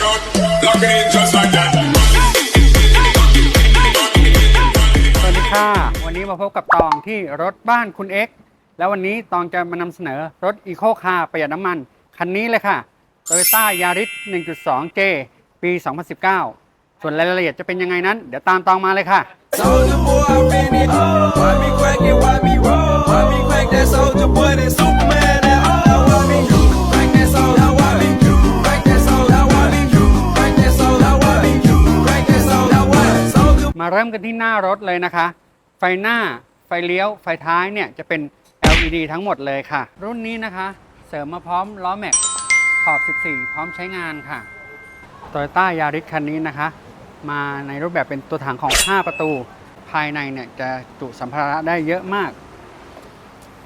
shot, lock it in just like that. สวัสดีค่ะ วันนี้มาพบกับตองที่รถบ้านคุณเอ็กซ์แล้ววันนี้ตองจะมานำเสนอรถอีโคคาร์ประหยัดน้ำมัน คันนี้เลยค่ะ Toyota Yaris 1.2J ปี 2019 ส่วนรายละเอียดจะเป็นยังไงนั้น เดี๋ยวตามตองมาเลยค่ะ Soldier boy, I been it. Why มาเริ่มกันที่หน้ารถเลยนะคะ ไฟหน้าไฟเลี้ยว ไฟท้ายเนี่ยจะเป็น LED ทั้งหมดเลยค่ะ รุ่นนี้นะคะ เสริมมาพร้อมล้อแม็กขอบ 14 พร้อมใช้งานค่ะ Toyota Yaris คันนี้นะคะ มาในรูปแบบเป็นตัวถังของ 5 ประตู ภายในเนี่ยจะจุสัมภาระได้เยอะมาก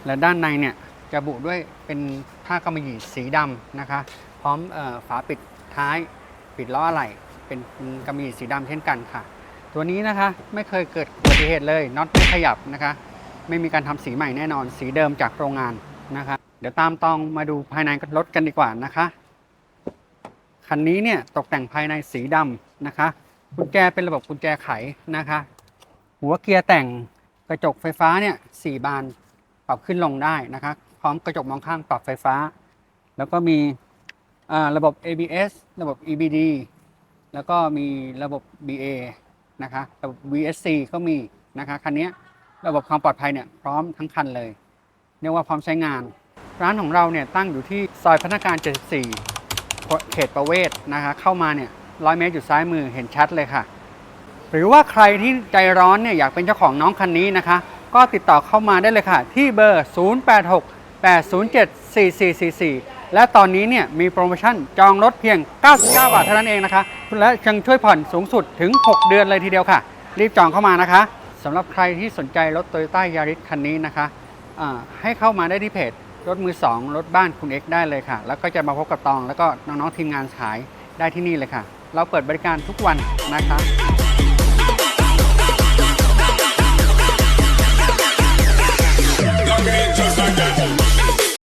และด้านในเนี่ยจะบุด้วยเป็นผ้ากำมะหยี่สีดำนะคะ พร้อมออฝาปิดท้ายปิดล้ออะไหล่เป็นกำมะหยี่สีดำเช่นกันค่ะ ตัวนี้นะคะไม่เคยเกิดอุบัติเหตุเลยน็อตไม่ขยับนะคะ ไม่มีการทำสีใหม่แน่นอน สีเดิมจากโรงงานนะคะ เดี๋ยวตามตองมาดูภายในรถกันดีกว่านะคะคันนี้เนี่ยตกแต่งภายในสีดำนะคะกุญแจเป็นระบบกุญแจไขนะคะ หัวเกียร์แต่งกระจกไฟฟ้าเนี่ยสี่บานปรับขึ้นลงได้นะคะ พร้อมกระจกมองข้างปรับไฟฟ้า แล้วก็มีระบบ ABS ระบบ EBD แล้วก็มีระบบ BA นะคะระบบ VSC ก็มีนะคะคันนี้ระบบความปลอดภัยเนี่ยพร้อมทั้งคันเลยเรียกว่าพร้อมใช้งาน ร้านของเราเนี่ยตั้งอยู่ที่ซอยพัฒนาการ 74 เขตประเวศนะคะเข้ามาเนี่ยร้อยเมตรอยู่ซ้ายมือเห็นชัดเลยค่ะ หรือว่าใครที่ใจร้อนเนี่ยอยากเป็นเจ้าของน้องคันนี้นะคะ ก็ติดต่อเข้ามาได้เลยค่ะ ที่เบอร์ 0868074444 และตอนนี้เนี่ยมีโปรโมชั่นจองรถเพียง 99 บาทเท่านั้นเองนะคะ และยังช่วยผ่อนสูงสุดถึง 6 เดือนเลยทีเดียวค่ะ รีบจองเข้ามานะคะสำหรับใครที่สนใจรถ Toyota Yaris คันนี้นะคะให้เข้ามาได้ที่เพจรถมือ 2 รถบ้านคุณเอ็กได้เลยค่ะ แล้วก็จะมาพบกับตอง แล้วก็น้องๆทีมงานขายได้ที่นี่เลยค่ะ เราเปิดบริการทุกวันนะคะ